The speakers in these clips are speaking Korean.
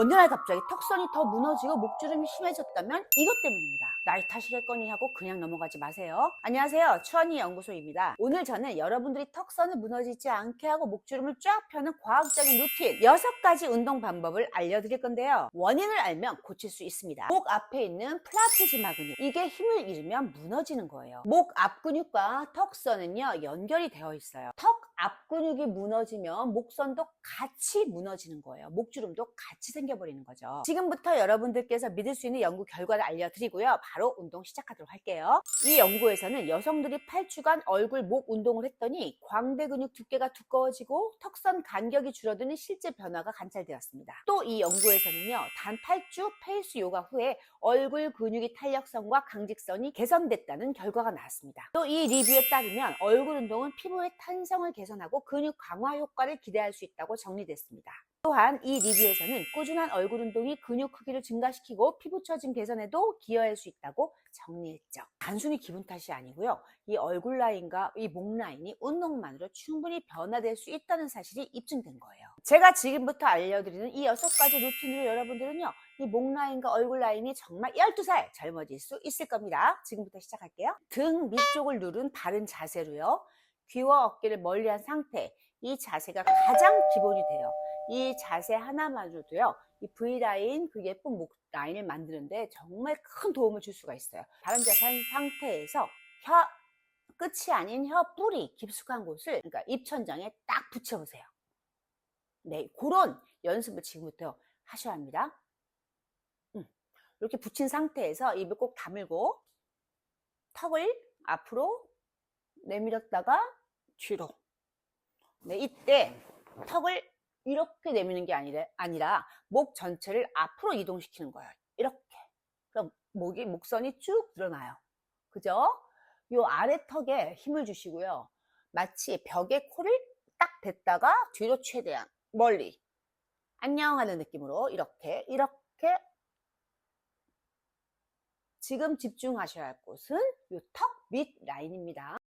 어느 날 갑자기 턱선이 더 무너지고 목주름이 심해졌다면 이것 때문입니다. 나이 탓이겠거니 하고 그냥 넘어가지 마세요. 안녕하세요. 추언니 연구소입니다. 오늘 저는 여러분들이 턱선을 무너지지 않게 하고 목주름을 쫙 펴는 과학적인 루틴 6가지 운동 방법을 알려드릴 건데요. 원인을 알면 고칠 수 있습니다. 목 앞에 있는 플라티즈마 근육 이게 힘을 잃으면 무너지는 거예요. 목 앞 근육과 턱선은요 연결이 되어 있어요. 턱 앞 근육이 무너지면 목선도 같이 무너지는 거예요. 목주름도 같이 생겨버리는 거죠. 지금부터 여러분들께서 믿을 수 있는 연구 결과를 알려드리고요. 바로 운동 시작하도록 할게요. 이 연구에서는 여성들이 8주간 얼굴, 목 운동을 했더니 광대 근육 두께가 두꺼워지고 턱선 간격이 줄어드는 실제 변화가 관찰되었습니다. 또 이 연구에서는요. 단 8주 페이스 요가 후에 얼굴 근육의 탄력성과 강직성이 개선됐다는 결과가 나왔습니다. 또 이 리뷰에 따르면 얼굴 운동은 피부의 탄성을 개선 하고 근육 강화 효과를 기대할 수 있다고 정리됐습니다. 또한 이 리뷰에서는 꾸준한 얼굴 운동이 근육 크기를 증가시키고 피부 처짐 개선에도 기여할 수 있다고 정리했죠. 단순히 기분 탓이 아니고요. 이 얼굴 라인과 이 목 라인이 운동만으로 충분히 변화될 수 있다는 사실이 입증된 거예요. 제가 지금부터 알려드리는 이 여섯 가지 루틴으로 여러분들은요. 이 목 라인과 얼굴 라인이 정말 12살 젊어질 수 있을 겁니다. 지금부터 시작할게요. 등 밑쪽을 누른 바른 자세로요. 귀와 어깨를 멀리한 상태. 이 자세가 가장 기본이 돼요. 이 자세 하나만으로도요, 이 V라인, 그 예쁜 목 라인을 만드는데 정말 큰 도움을 줄 수가 있어요. 바른 자세 한 상태에서 혀, 끝이 아닌 혀 뿌리 깊숙한 곳을, 그러니까 입천장에 딱 붙여보세요. 네, 그런 연습을 지금부터 하셔야 합니다. 음, 이렇게 붙인 상태에서 입을 꼭 다물고, 턱을 앞으로 내밀었다가 뒤로. 네, 이때 턱을 이렇게 내미는 게 아니라, 아니라 목 전체를 앞으로 이동시키는 거예요. 이렇게. 그럼 목이, 목선이 쭉 늘어나요. 그죠? 요 아래 턱에 힘을 주시고요. 마치 벽에 코를 딱 댔다가 뒤로 최대한 멀리. 안녕 하는 느낌으로 이렇게, 이렇게. 지금 집중하셔야 할 곳은 요 턱 밑 라인입니다.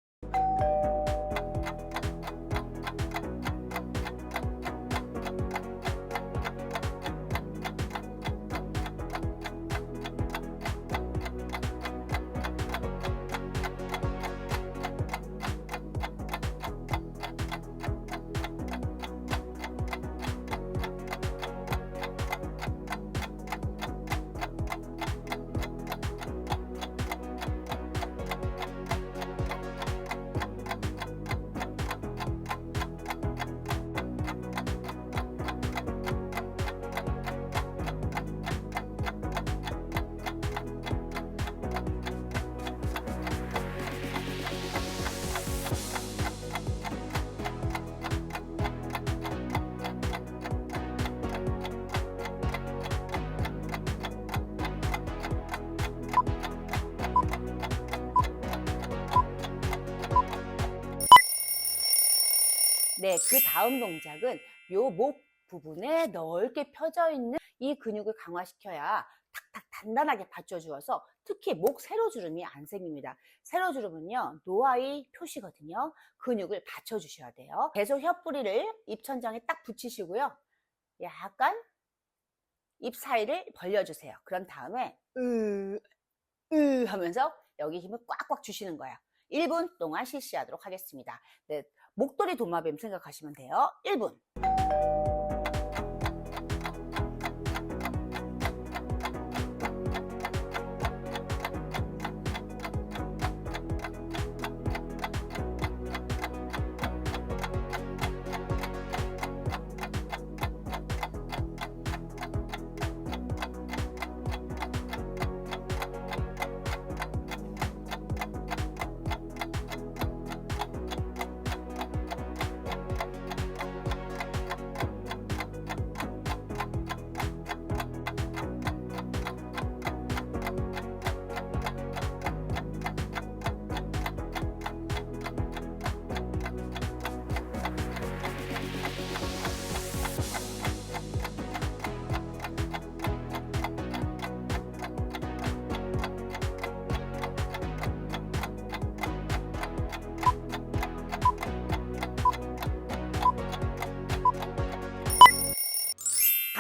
네, 그 다음 동작은 요 목 부분에 넓게 펴져 있는 이 근육을 강화시켜야 탁탁 단단하게 받쳐주어서 특히 목 세로주름이 안 생깁니다. 세로주름은요, 노화의 표시거든요. 근육을 받쳐주셔야 돼요. 계속 혀뿌리를 입천장에 딱 붙이시고요. 약간 입 사이를 벌려주세요. 그런 다음에 으, 으 하면서 여기 힘을 꽉꽉 주시는 거예요. 1분 동안 실시하도록 하겠습니다. 네, 목도리 도마뱀 생각하시면 돼요. 1분.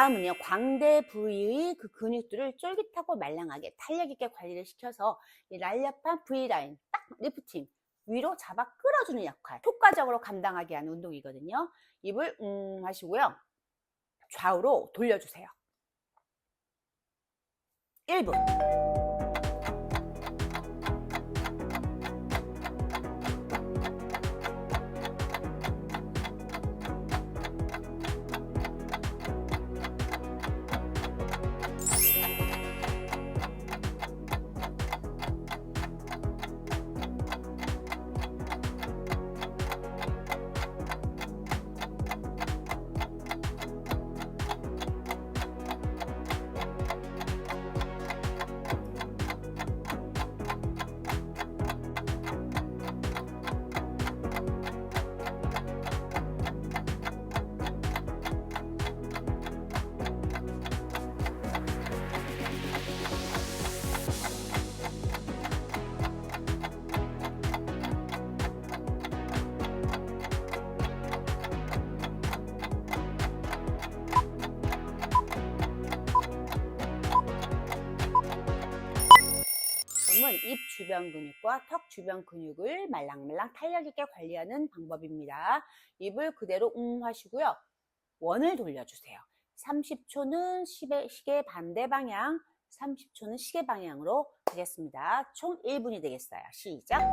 다음은요, 광대 부위의 그 근육들을 쫄깃하고 말랑하게 탄력 있게 관리를 시켜서 이 날렵한 V라인, 딱 리프팅, 위로 잡아 끌어주는 역할, 효과적으로 감당하게 하는 운동이거든요. 입을 음 하시고요. 좌우로 돌려주세요. 1분. 그러면 입 주변 근육과 턱 주변 근육을 말랑말랑 탄력 있게 관리하는 방법입니다. 입을 그대로 웅 하시고요. 원을 돌려주세요. 30초는 시계 반대 방향, 30초는 시계 방향으로 하겠습니다. 총 1분이 되겠어요. 시작!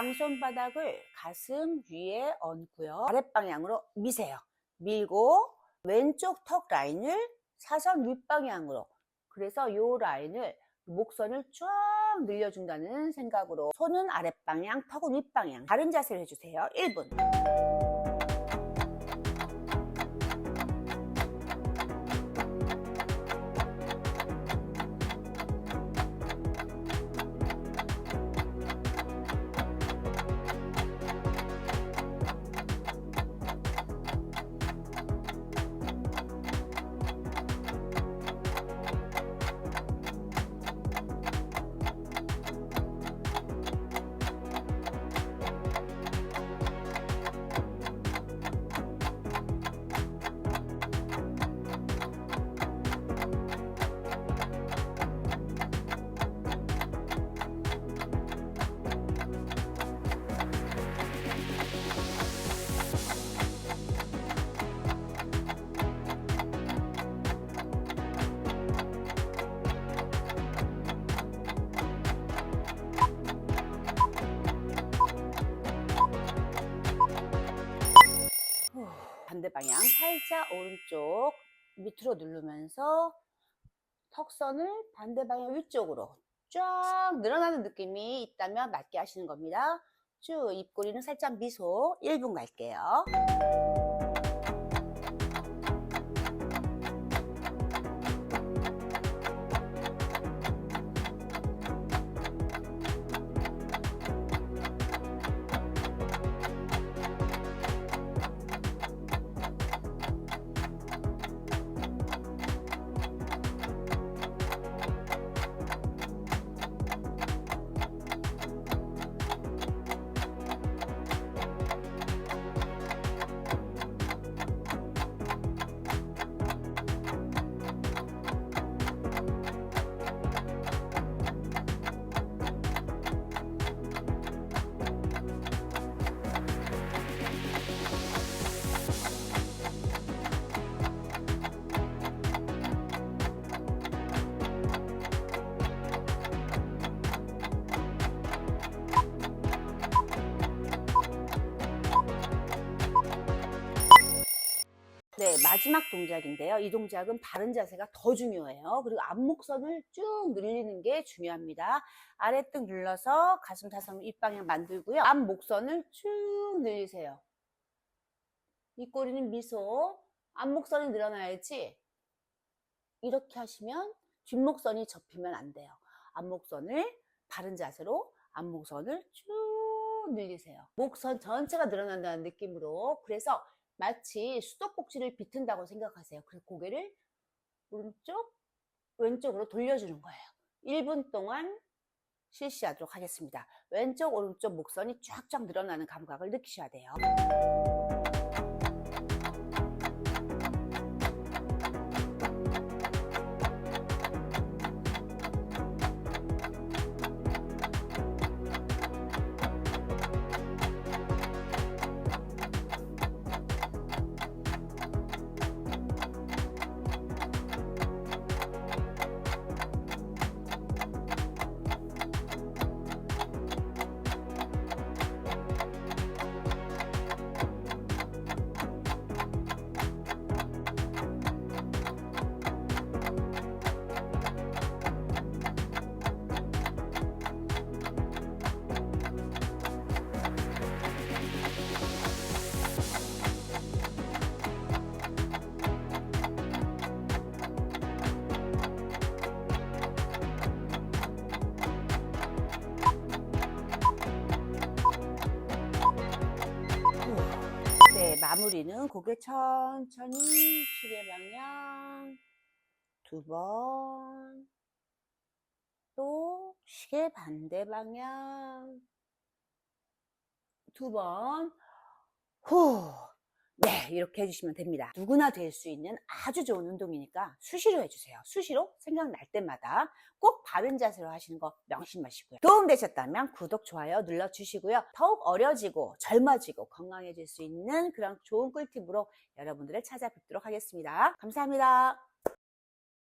양손 바닥을 가슴 위에 얹고요. 아랫방향으로 미세요. 밀고 왼쪽 턱 라인을 사선 윗방향으로 그래서 이 라인을 목선을 쫙 늘려준다는 생각으로 손은 아랫방향, 턱은 윗방향 다른 자세를 해주세요. 1분 살짝 오른쪽 밑으로 누르면서 턱선을 반대 방향 위쪽으로 쫙 늘어나는 느낌이 있다면 맞게 하시는 겁니다. 쭉 입꼬리는 살짝 미소 1분 갈게요. 네, 마지막 동작인데요. 이 동작은 바른 자세가 더 중요해요. 그리고 앞목선을 쭉 늘리는 게 중요합니다. 아래등 눌러서 가슴 타선 윗방향 만들고요. 앞목선을 쭉 늘리세요. 이 꼬리는 미소. 앞목선이 늘어나야지. 이렇게 하시면 뒷목선이 접히면 안 돼요. 앞목선을 바른 자세로 앞목선을 쭉 늘리세요. 목선 전체가 늘어난다는 느낌으로. 그래서 마치 수도꼭지를 비튼다고 생각하세요. 그래서 고개를 오른쪽, 왼쪽으로 돌려주는 거예요. 1분 동안 실시하도록 하겠습니다. 왼쪽, 오른쪽 목선이 쫙쫙 늘어나는 감각을 느끼셔야 돼요. 마무리는 고개 천천히 시계 방향 두 번, 또 시계 반대 방향 두 번, 후. 네, 이렇게 해주시면 됩니다. 누구나 될 수 있는 아주 좋은 운동이니까 수시로 해주세요. 수시로 생각날 때마다 꼭 바른 자세로 하시는 거 명심하시고요. 도움되셨다면 구독, 좋아요 눌러주시고요. 더욱 어려지고 젊어지고 건강해질 수 있는 그런 좋은 꿀팁으로 여러분들을 찾아뵙도록 하겠습니다. 감사합니다.